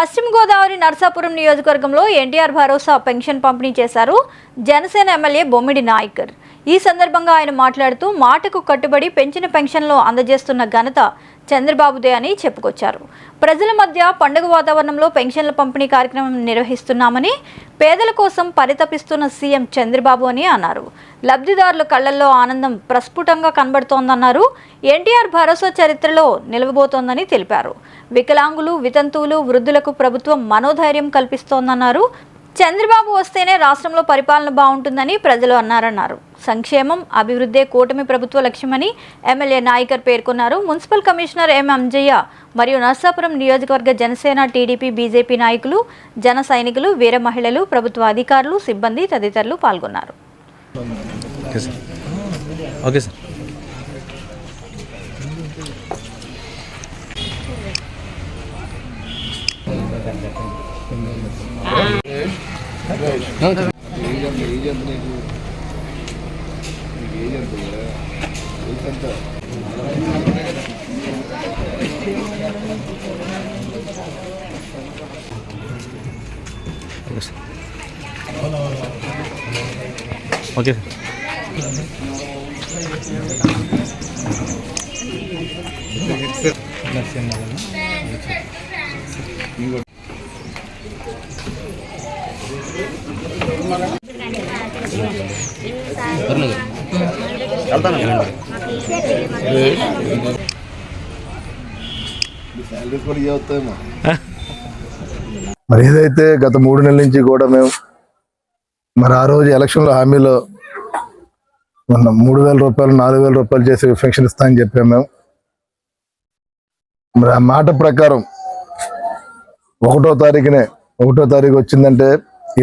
పశ్చిమ గోదావరి నర్సాపురం నియోజకవర్గంలో ఎన్టీఆర్ భరోసా పెన్షన్ పంపిణీ చేశారు జనసేన ఎమ్మెల్యే బొమ్మిడి నాయకర్. ఈ సందర్భంగా ఆయన మాట్లాడుతూ మాటకు కట్టుబడి పెంచిన పెన్షన్లు అందజేస్తున్న ఘనత చంద్రబాబుదే అని చెప్పుకొచ్చారు. ప్రజల మధ్య పండుగ వాతావరణంలో పెన్షన్ల పంపిణీ కార్యక్రమం నిర్వహిస్తున్నామని పేదల కోసం పరితపిస్తున్న సీఎం చంద్రబాబు అని అన్నారు. లబ్ధిదారుల కళ్ళల్లో ఆనందం ప్రస్ఫుటంగా కనబడుతోందన్నారు. ఎన్టీఆర్ భరోసా చరిత్రలో నిలవబోతోందని తెలిపారు. వికలాంగులు వితంతువులు వృద్ధులకు ప్రభుత్వం మనోధైర్యం కల్పిస్తోందన్నారు. చంద్రబాబు వస్తేనే రాష్ట్రంలో పరిపాలన బాగుంటుందని ప్రజలు అన్నారన్నారు. సంక్షేమం అభివృద్ధే కూటమి ప్రభుత్వ లక్ష్యమని ఎమ్మెల్యే నాయకర్ పేర్కొన్నారు. మున్సిపల్ కమిషనర్ ఎం అంజయ్య మరియు నర్సాపురం నియోజకవర్గ జనసేన టీడీపీ బీజేపీ నాయకులు జన సైనికులు వీర మహిళలు ప్రభుత్వ అధికారులు సిబ్బంది తదితరులు పాల్గొన్నారు. Okay sir. Okay sir okay sir okay sir salaries మరి ఏదైతే గత మూడు నెలల నుంచి కూడా మేము మరి ఆ రోజు ఎలక్షన్లో హామీలో మొన్న మూడు వేల రూపాయలు నాలుగు వేల రూపాయలు చేసి పెన్షన్ ఇస్తామని చెప్పాము మేము. మరి ఆ మాట ప్రకారం ఒకటో తారీఖునే ఒకటో తారీఖు వచ్చిందంటే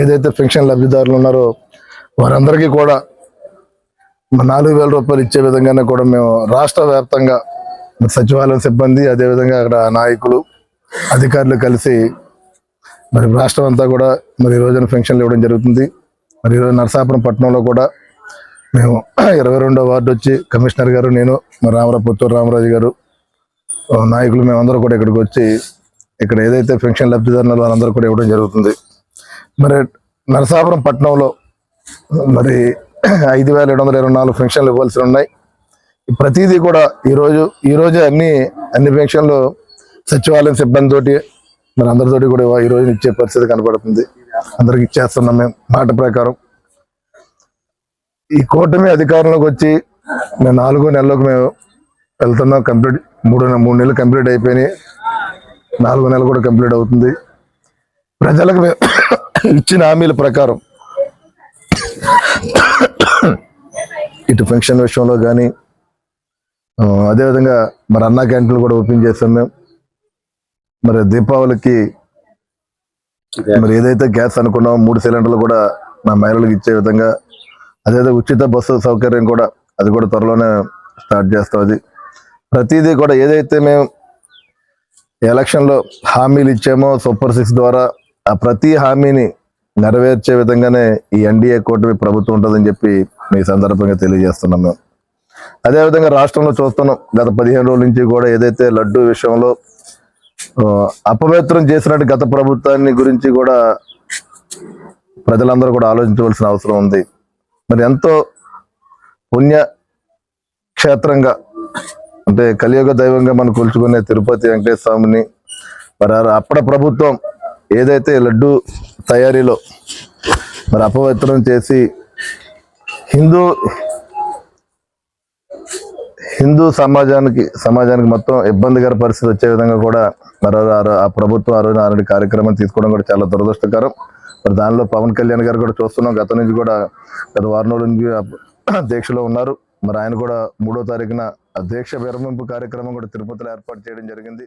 ఏదైతే పెన్షన్ లబ్ధిదారులు ఉన్నారో వారందరికీ కూడా నాలుగు వేల రూపాయలు ఇచ్చే విధంగానే కూడా మేము రాష్ట్ర వ్యాప్తంగా సచివాలయం సిబ్బంది అదేవిధంగా అక్కడ నాయకులు అధికారులు కలిసి మరి రాష్ట్రం అంతా కూడా మరి ఈ రోజున పెన్షన్లు ఇవ్వడం జరుగుతుంది. మరి ఈరోజు నరసాపురం పట్టణంలో కూడా మేము ఇరవై రెండో వార్డు వచ్చి కమిషనర్ గారు నేను మరి రామరావు పుత్తూరు రామరాజు గారు నాయకులు మేమందరూ కూడా ఇక్కడికి వచ్చి ఇక్కడ ఏదైతే పెన్షన్ లబ్ధిదారులు వాళ్ళందరూ కూడా ఇవ్వడం జరుగుతుంది. మరి నరసాపురం పట్టణంలో మరి ఐదు వేల ఏడు వందల ఇరవై నాలుగు ఫంక్షన్లు ఇవ్వాల్సి ఉన్నాయి. ప్రతిదీ కూడా ఈరోజు ఈరోజే అన్ని అన్ని పెన్షన్లు సచివాలయం సిబ్బందితోటి మరి అందరితోటి కూడా ఈ రోజు ఇచ్చే పరిస్థితి కనబడుతుంది అందరికి ఇచ్చేస్తున్నాం మేము మాట ప్రకారం. ఈ కూటమి అధికారంలోకి వచ్చి మేము నాలుగో నెలలకు మేము వెళ్తున్నాం కంప్లీట్ మూడు మూడు నెలలు కంప్లీట్ అయిపోయినాయి. నాలుగో నెలలు కూడా కంప్లీట్ అవుతుంది. ప్రజలకు మేము ఇచ్చిన హామీల ప్రకారం ఇటు ఫంక్షన్ విషయంలో కానీ అదేవిధంగా మరి అన్నా క్యాంటీన్లు కూడా ఓపెన్ చేస్తాం మేము. మరి దీపావళికి మరి ఏదైతే గ్యాస్ అనుకున్నామో మూడు సిలిండర్లు కూడా మా మహిళలకు ఇచ్చే విధంగా అదేదో ఉచిత బస్సు సౌకర్యం కూడా అది కూడా త్వరలోనే స్టార్ట్ చేస్తాం అది. ప్రతిదీ కూడా ఏదైతే మేము ఎలక్షన్లో హామీలు ఇచ్చామో సూపర్ సిక్స్ ద్వారా ఆ ప్రతి హామీని నెరవేర్చే విధంగానే ఈ ఎన్డీఏ కూటమి ప్రభుత్వం ఉంటుందని చెప్పి మీ సందర్భంగా తెలియజేస్తున్నాం మేము. అదేవిధంగా రాష్ట్రంలో చూస్తున్నాం గత పదిహేను రోజుల నుంచి కూడా ఏదైతే లడ్డు విషయంలో అపవిత్రం చేసినట్టు గత ప్రభుత్వాన్ని గురించి కూడా ప్రజలందరూ కూడా ఆలోచించవలసిన అవసరం ఉంది. మరి ఎంతో పుణ్య క్షేత్రంగా అంటే కలియుగ దైవంగా మనం కొలుచుకునే తిరుపతి వెంకటేశ్వర స్వామిని మరి అప్పటి ప్రభుత్వం ఏదైతే లడ్డు తయారీలో మరి అపవిత్రం చేసి హిందూ హిందూ సమాజానికి సమాజానికి మొత్తం ఇబ్బందికర పరిస్థితి వచ్చే విధంగా కూడా మరో ఆ ప్రభుత్వం ఆ రోజు కార్యక్రమం తీసుకోవడం కూడా చాలా దురదృష్టకరం. మరి దానిలో పవన్ కళ్యాణ్ గారు కూడా చూస్తున్నాం. గత నుంచి కూడా గత వారం రోజుల నుంచి దీక్షలో ఉన్నారు. మరి ఆయన కూడా మూడో తారీఖున దీక్ష విరమింపు కార్యక్రమం కూడా తిరుపతిలో ఏర్పాటు చేయడం జరిగింది.